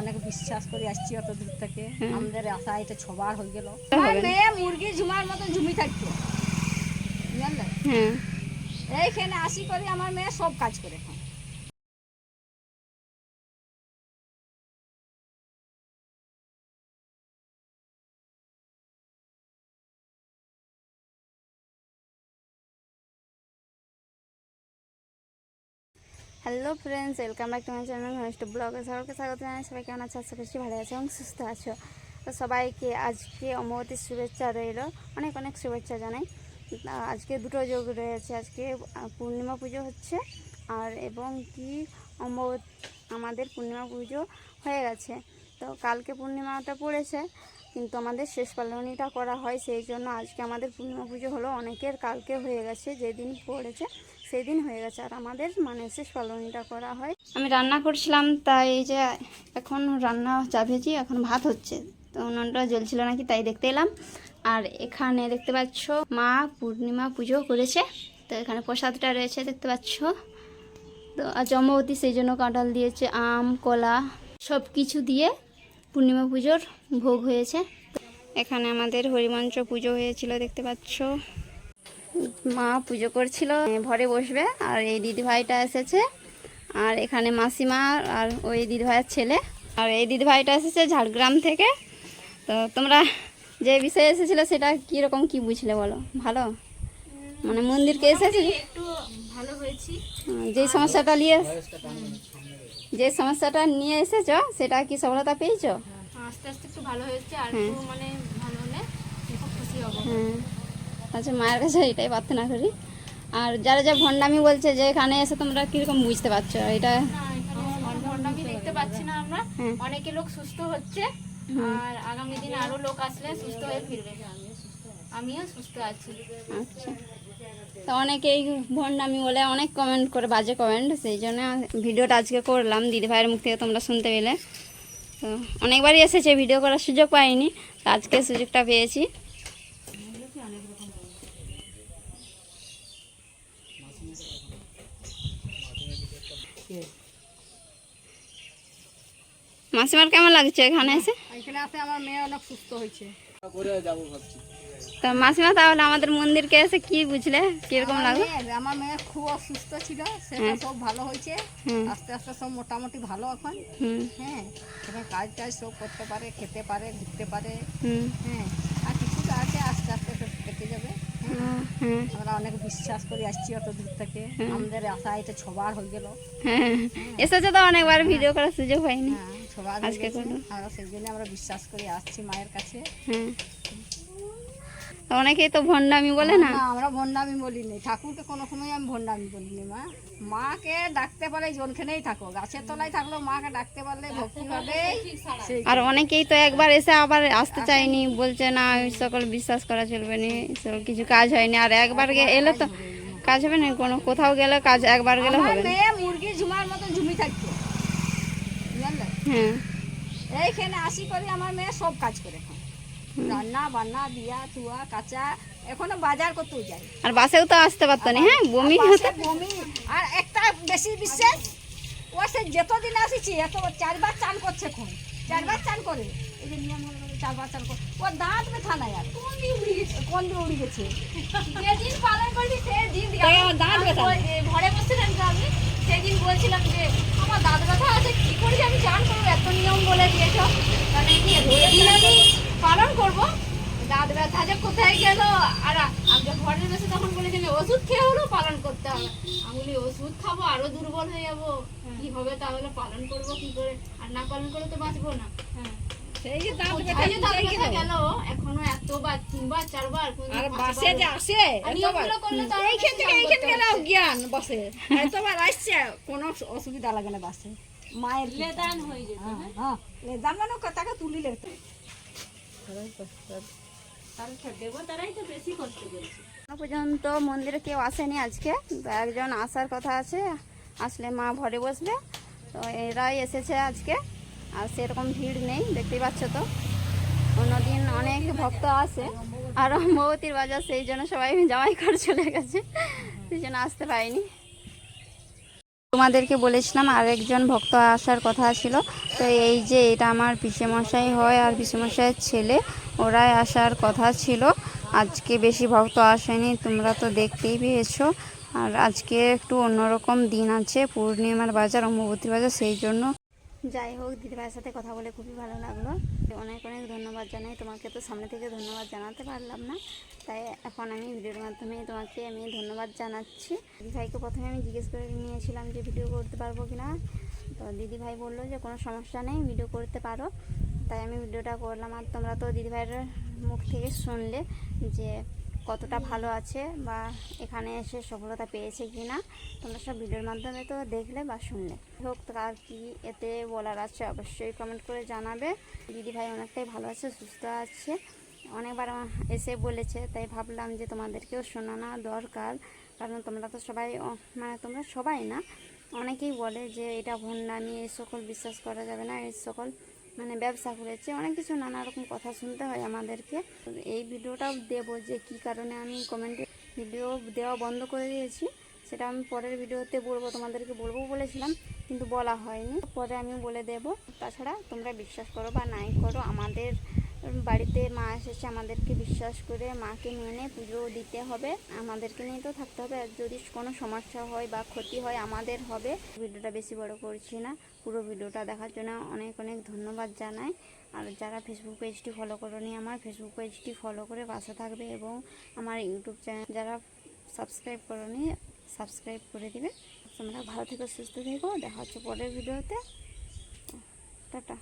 অনেক বিশ্বাস করে আসছি অত দূর থেকে। আমাদের আশা এটা ছবার হয়ে গেল। আমার মেয়ে মুরগি ঝুমার মতো ঝুমি থাকতো। হ্যাঁ এইখানে আসি করে আমার মেয়ে সব কাজ করে এখন। Hello friends welcome back to my channel ঘনিষ্ঠ ব্লগে সবাইকে স্বাগত জানাই। সবাই কেমন আছে? আশা করছি ভালো আছে এবং সুস্থ আছো। তো সবাইকে আজকে অমাবতীর শুভেচ্ছা রইল। অনেক অনেক শুভেচ্ছা জানাই। আজকে দুটো যোগ রয়েছে। আজকে পূর্ণিমা পুজো হচ্ছে আর এবং কি অমাবত আমাদের পূর্ণিমা পুজো হয়ে গেছে। তো কালকে পূর্ণিমাটা পড়েছে। কিন্তু আমাদের শেষ পালনীটা করা হয় সেই জন্য আজকে আমাদের পূর্ণিমা পুজো হলো অনেকের কালকে হয়ে গেছে, যেদিন পড়েছে সেই দিন হয়ে গেছে। আর আমাদের মানে শেষ পালনীটা করা হয়। আমি রান্না করছিলাম, তাই যে এখন রান্না চাপিয়েছি এখন ভাত হচ্ছে। তো উনুনটা জ্বলছিল নাকি তাই দেখতে এলাম। আর এখানে দেখতে পাচ্ছ, মা পূর্ণিমা পুজো করেছে। তো এখানে প্রসাদটা রয়েছে, দেখতে পাচ্ছ। তো আর অম্বতী সেই জন্য কাঁঠাল দিয়েছে, আম, কলা সব কিছু দিয়ে পূর্ণিমা পুজোর ভোগ হয়েছে। এখানে আমাদের হরিমঞ্চ পুজো হয়েছিল দেখতে পাচ্ছ। মা পুজো করছিল ঘরে বসবে আর এই দিদিভাইটা এসেছে। আর এখানে মাসিমা আর ওই দিদিভাইয়ের ছেলে। আর এই দিদিভাইটা এসেছে ঝাড়গ্রাম থেকে। তো তোমরা যে বিষয়ে এসেছিল সেটা কীরকম কি বুঝলে বলো? ভালো? মানে মন্দিরকে এসেছি? একটু ভালো হয়েছি। যে সমস্যাটা নিয়ে যে সমস্যাটা নিয়ে এসেছ সেটা কি সফলতা পেয়েছ? আস্তে আস্তে একটু ভালো হয়েছে আর হ্যাঁ। একটু মানে ভালো হলে খুব খুশি হব। হ্যাঁ। আচ্ছা মায়ের কাছে এটাই প্রার্থনা করি। আর যারা যা ভণ্ডামি বলছে যে এখানে এসে তোমরা কীরকম বুঝতে পারছ? এটা ভণ্ডামি দেখতে পাচ্ছি না আমরা। হ্যাঁ। অনেকে লোক সুস্থ হচ্ছে আর আগামী দিনে আরও লোক আসলে সুস্থ হয়ে ফিরবে। আমিও সুস্থ আছি। আচ্ছা। তো অনেকেই ভণ্ডামি বলে অনেক কমেন্ট করে বাজে কমেন্ট সেই জন্য ভিডিওটা আজকে করলাম। দিদিভাইয়ের মুখ থেকে তোমরা শুনতে পেলে। তো অনেকবারই এসেছে ভিডিও করার সুযোগ পাইনি। তো আজকে সুযোগটা পেয়েছি। মাসিমার কেমন লাগছে এখানে এসে? এখানে আসে আমার মেয়ে অনেক সুস্থ হয়েছে। তো মাসিমা তাহলে আমাদের মন্দিরকে এসে কি বুঝলে? কীরকম আমার লাগল? আমার মেয়ে খুব অসুস্থ ছিল সেটা হ্যাঁ। সব ভালো হয়েছে। আস্তে আস্তে সব মোটামুটি ভালো এখন। হ্যাঁ কাজ টাজ সব করতে পারে খেতে পারে ঘুরতে পারে। হ্যাঁ আর কিছুটা আছে আস্তে আস্তে সব কেটে যাবে। হ্যাঁ। আমরা অনেক বিশ্বাস করে আসছি অত দূর থেকে। আমাদের আশা এটা ছবার হয়ে গেল। হ্যাঁ এসেছে তো অনেকবার ভিডিও করার সুযোগ হয়নি হ্যাঁ ছবার আজকে। আর সেই জন্য আমরা বিশ্বাস করে আসছি মায়ের কাছে। হ্যাঁ অনেকেই তো ভণ্ডামি বলে না? না আমরা ভণ্ডামি বলিনি ঠাকুরকে কোনো সময় আমি ভণ্ডামি বলিনি মা। মাকে ডাকতে পারলে জনখানেই থাকো গাছের তলায় থাকল মাকে ডাকতে পারলে ভক্তি হবে আর অনেকেই তো একবার এসে আবার আসতে চায়নি বলছে না ওই সকল বিশ্বাস করা চলবে না কিছু কাজ হয়নি। আর একবার এলে তো কাজ হবে না কোনো কোথাও গেলে কাজ একবার গেলে হবে। না মুরগি ঝুমার মতো ঝুমি থাকতো। হ্যাঁ। এইখানে আসি করে আমার মেয়ে সব কাজ করে রান্না বান্না দিয়া তুয়া কাঁচা এখনও বাজার করতেও যায় আর বাসেও তো আসতে পারতো না হ্যাঁ? বমি আর হতো বমি আর একটা বেশি বিশেষ ও সে যতদিন আসিছি এত চারবার চান করছে এখন চারবার চান করে। এই যে নিয়ম চারবার চান করে। ও দাঁত ব্যথা নাই আর। কোন দিয়ে উড়ে গেছে? কোন দিয়ে উড়ে গেছে? যেদিন পালন করছি সেদিন দাঁত ব্যথা। ঘরে বসছিলাম তো আমি সেদিন বলছিলাম যে আমার দাঁত ব্যথা আছে কি করে? আমি চান করব এত নিয়ম বলে দিয়েছ তাহলে কি যেদিন আমি পালন করব দাঁত ব্যথা যে কোথায় গেল? আর আমি যখন ঘরে বসে তখন বলেছি ওষুধ খেয়ে হলেও পালন করতে হবে। আমি বলি ওষুধ খাব আরও দুর্বল হয়ে যাব। কি হবে তাহলে পালন করব কি করে? আর না পালন করলে তো বাঁচবো না। সেই যে দাঁত ব্যথা কোথায় যে দাঁত উঠে ব্যথা গেল। গেল? এখনও এতবার তিনবার চারবার আর বাসে যে আসে এতবার। নিয়মগুলো করলে তো আরও এইখান থেকে এইখান করতে জ্ঞান বসে। এতবার আসছে কোনো অসুবিধা লাগে না বাসে। মায়ের। লেদান হয়ে যেত হ্যাঁ হ্যাঁ। লেদান মানে তাকে তুলি লেতে পর্যন্ত মন্দিরে কেউ আসেনি আজকে। তো একজন আসার কথা আছে, আসলে মা ঘরে বসবে। তো এরাই এসেছে আজকে, আর সেরকম ভিড় নেই, দেখতেই পাচ্ছ তো। অন্যদিন অনেক ভক্ত আসে, আর মৌতির বাজার সেই জন্য সবাই জামাই করে চলে গেছে, সেই জন্য আসতে পারিনি। তোমাদেরকে বলেছিলাম আরেকজন ভক্ত আসার কথা ছিল। তো এই যে এটা আমার পিসেমশাই হয় আর পিসেমশাইয়ের ছেলে, ওরাই আসার কথা ছিল। আজকে বেশি ভক্ত আসেনি, তোমরা তো দেখতেই পেয়েছ। আর আজকে একটু অন্যরকম দিন আছে, পূর্ণিমার বাজার, অম্বুবতী বাজার, সেই জন্য যাই হোক, দিদিভাইয়ের সাথে কথা বলে খুবই ভালো লাগল। অনেক অনেক ধন্যবাদ জানাই। তোমাকে তো সামনে থেকে ধন্যবাদ জানাতে পারলাম না। তাই এখন আমি ভিডিওর মাধ্যমে তোমাকে আমি ধন্যবাদ জানাচ্ছি। দিদিভাইকে প্রথমে আমি জিজ্ঞেস করে নিয়েছিলাম যে ভিডিও করতে পারব কি না তো দিদিভাই বলল যে, কোনো সমস্যা নেই, ভিডিও করতে পারো। তাই আমি ভিডিওটা করলাম। আর তোমরা তো দিদিভাইয়ের মুখ থেকে শুনলে যে কতটা ভালো আছে বা এখানে এসে সফলতা পেয়েছে কি না তোমরা সব ভিডিওর মাধ্যমে তো দেখলে বা শুনলে। হোক তার কি এতে বলার আছে অবশ্যই কমেন্ট করে জানাবে। দিদি ভাই অনেকটাই ভালো আছে, সুস্থ আছে। অনেকবার এসে বলেছে, তাই ভাবলাম যে তোমাদেরকেও শোনানো দরকার। কারণ তোমরা তো সবাই মানে তোমরা সবাই না, অনেকেই বলে যে এটা ভণ্ডামি, এই সকল বিশ্বাস করা যাবে না, এই সকল মানে ব্যবসা করেছে। অনেক কিছু নানা রকম কথা শুনতে হয় আমাদেরকে। এই ভিডিওটাও দেবো যে কি কারণে আমি কমেন্টে ভিডিও দেওয়া বন্ধ করে দিয়েছি। সেটা আমি পরের ভিডিওতে বলব, তোমাদেরকে বলব বলেছিলাম, কিন্তু বলা হয়নি। পরে আমি বলে দেব। তাছাড়া তোমরা বিশ্বাস করো বা নাই করো, আমাদের বাড়িতে মা এসেছে আমাদেরকে বিশ্বাস করে মাকে মেনে পুজো দিতে হবে। আমাদেরকে নিয়ে তো থাকতে হবে। আর যদি কোনো সমস্যা হয় বা ক্ষতি হয়, আমাদের হবে। ভিডিওটা বেশি বড় করছি না। পুরো ভিডিওটা দেখার জন্য অনেক অনেক ধন্যবাদ জানাই। আর যারা ফেসবুক পেজটি ফলো করনি, আমার ফেসবুক পেজটি ফলো করে পাশে থাকবে এবং আমার ইউটিউব চ্যানেল যারা সাবস্ক্রাইব করনি সাবস্ক্রাইব করে দিবে। তোমরা ভালো থেকো, সুস্থ থেকো। দেখা হচ্ছে পরের ভিডিওতে। টাটা।